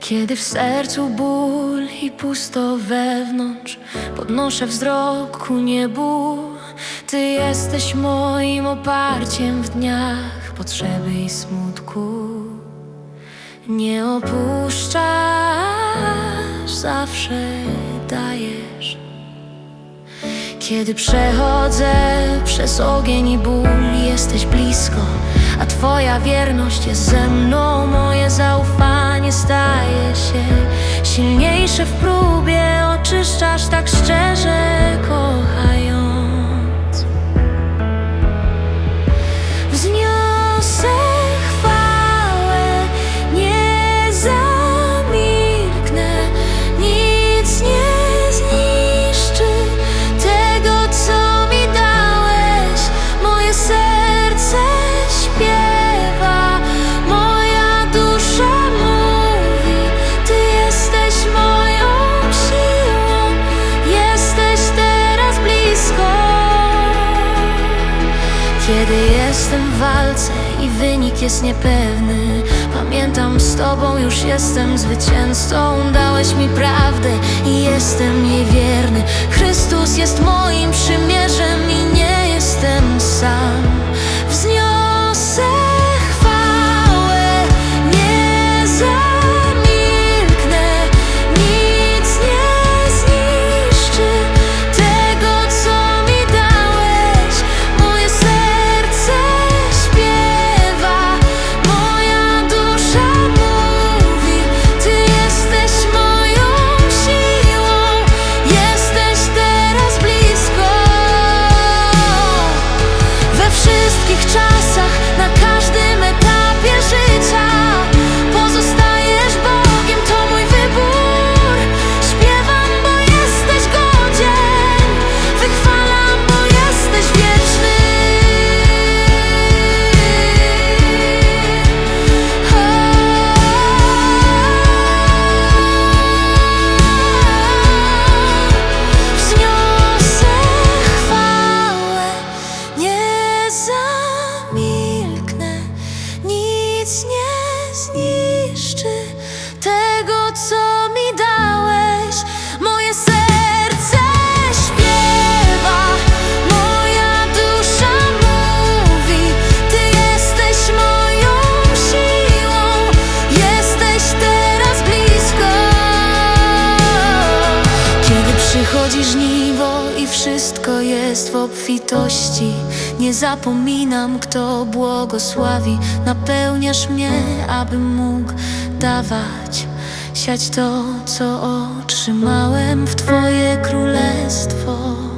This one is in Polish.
Kiedy w sercu ból i pusto wewnątrz Podnoszę wzrok ku niebu. Ty jesteś moim oparciem w dniach Potrzeby i smutku. Nie opuszczasz, zawsze dajesz. Kiedy przechodzę przez ogień i ból Jesteś blisko, a Twoja wierność jest ze mną Moje zaufanie staje się. Silniejsze w próbie Oczyszczasz tak szczerze, kochając Kiedy jestem w walce i wynik jest niepewny Pamiętam z Tobą już jestem zwycięzcą. Dałeś mi prawdę i jestem jej wierny. Chrystus jest moim przymierzem i nie jestem sam przychodzi żniwo i wszystko jest w obfitości. Nie zapominam, kto błogosławi. Napełniasz mnie, abym mógł dawać Siać to, co otrzymałem w Twoje królestwo